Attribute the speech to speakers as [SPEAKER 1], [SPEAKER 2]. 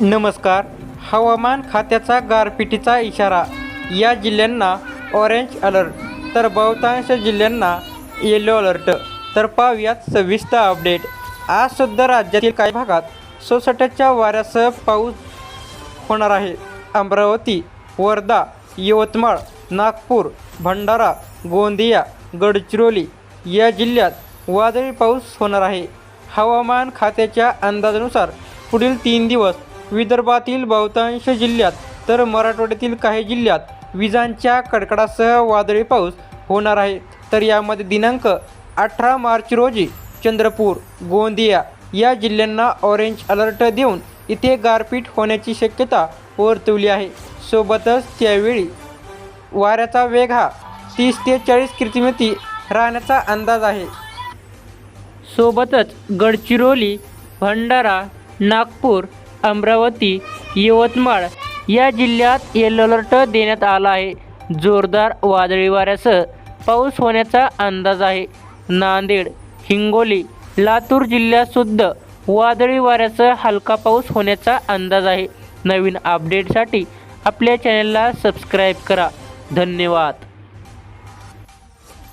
[SPEAKER 1] नमस्कार. हवामान खात्याचा गारपिटीचा इशारा. या जिल्ह्यांना ऑरेंज अलर्ट तर बहुतांश जिल्ह्यांना येलो अलर्ट तर पाहूयात सविस्तर अपडेट आज सुद्धा राज्यातील काही भागात सोसाट्याच्या वाऱ्यासह पाऊस होणार आहे. अमरावती वर्धा यवतमाळ नागपूर भंडारा गोंदिया गडचिरोली या जिल्ह्यात वादळी पाऊस होणार आहे. हवामान खात्याच्या अंदाजानुसार पुढील तीन दिवस विदर्भातील बहुतांश जिल्ह्यात तर मराठवाड्यातील काही जिल्ह्यात विजांच्या कडकडासह वादळी पाऊस होणार आहे. तर यामध्ये दिनांक अठरा मार्च रोजी चंद्रपूर गोंदिया या जिल्ह्यांना ऑरेंज अलर्ट देऊन इथे गारपीट होण्याची शक्यता वर्तवली आहे. सोबतच त्यावेळी वाऱ्याचा वेग हा तीस ते चाळीस किलोमीटर राहण्याचा अंदाज आहे. सोबतच गडचिरोली भंडारा नागपूर अमरावती यवतमाळ या जिल्ह्यात येलो अलर्ट देण्यात आला आहे. जोरदार वादळी वाऱ्यासह पाऊस होण्याचा अंदाज आहे. नांदेड हिंगोली लातूर जिल्ह्यातसुद्धा वादळी वाऱ्यासह हलका पाऊस होण्याचा अंदाज आहे. नवीन अपडेटसाठी आपल्या चॅनलला सबस्क्राईब करा. धन्यवाद.